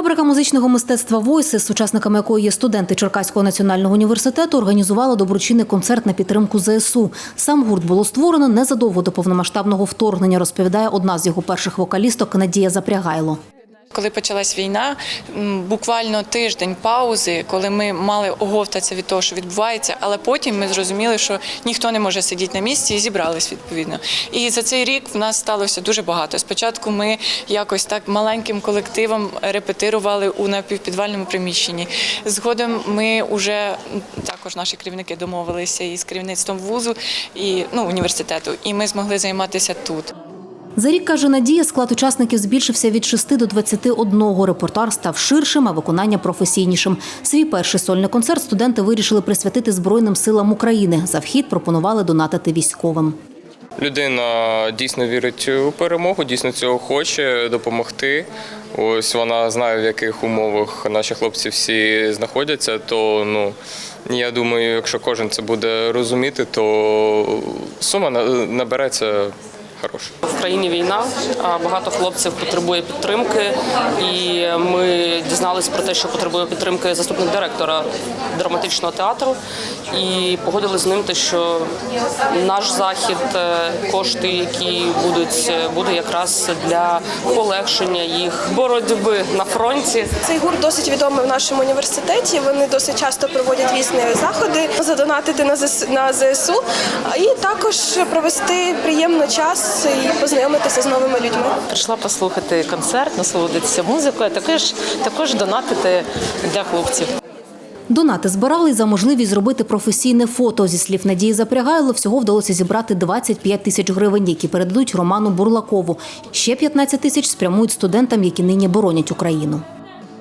Фабрика музичного мистецтва Войси, з учасниками якої є студенти Черкаського національного університету, організувала доброчинний концерт на підтримку ЗСУ. Сам гурт було створено незадовго до повномасштабного вторгнення, розповідає одна з його перших вокалісток Надія Запрягайло. Коли почалась війна, буквально тиждень паузи, коли ми мали оговтатися від того, що відбувається, але потім ми зрозуміли, що ніхто не може сидіти на місці і зібрались відповідно. І за цей рік в нас сталося дуже багато. Спочатку ми якось так маленьким колективом репетирували у напівпідвальному приміщенні. Згодом ми вже також наші керівники домовилися із керівництвом вузу і ну університету, і ми змогли займатися тут. За рік, каже Надія, склад учасників збільшився від 6 до 21. Репертуар став ширшим, а виконання професійнішим. Свій перший сольний концерт студенти вирішили присвятити Збройним силам України. За вхід пропонували донатити військовим. Людина дійсно вірить у перемогу, дійсно цього хоче допомогти. Ось вона знає, в яких умовах наші хлопці всі знаходяться. То ну я думаю, якщо кожен це буде розуміти, то сума на- набереться хороша. В країні війна, багато хлопців потребує підтримки, і ми дізналися про те, що потребує підтримки заступник директора драматичного театру, і погодили з ним те, що наш захід, е, кошти, які будуть, е, буде якраз для полегшення їх боротьби на фронті. Цей гурт досить відомий в нашому університеті. Вони досить часто проводять різні заходи, задонатити на ЗС на ЗСУ, і також провести приємний час і познайомитися з новими людьми. Прийшла послухати концерт, насолодитися музикою, а також, також донатити для хлопців. Донати збирали за можливість зробити професійне фото. Зі слів Надії Запрягайло, всього вдалося зібрати 25 тисяч гривень, які передадуть Роману Бурлакову. Ще 15 тисяч спрямують студентам, які нині боронять Україну.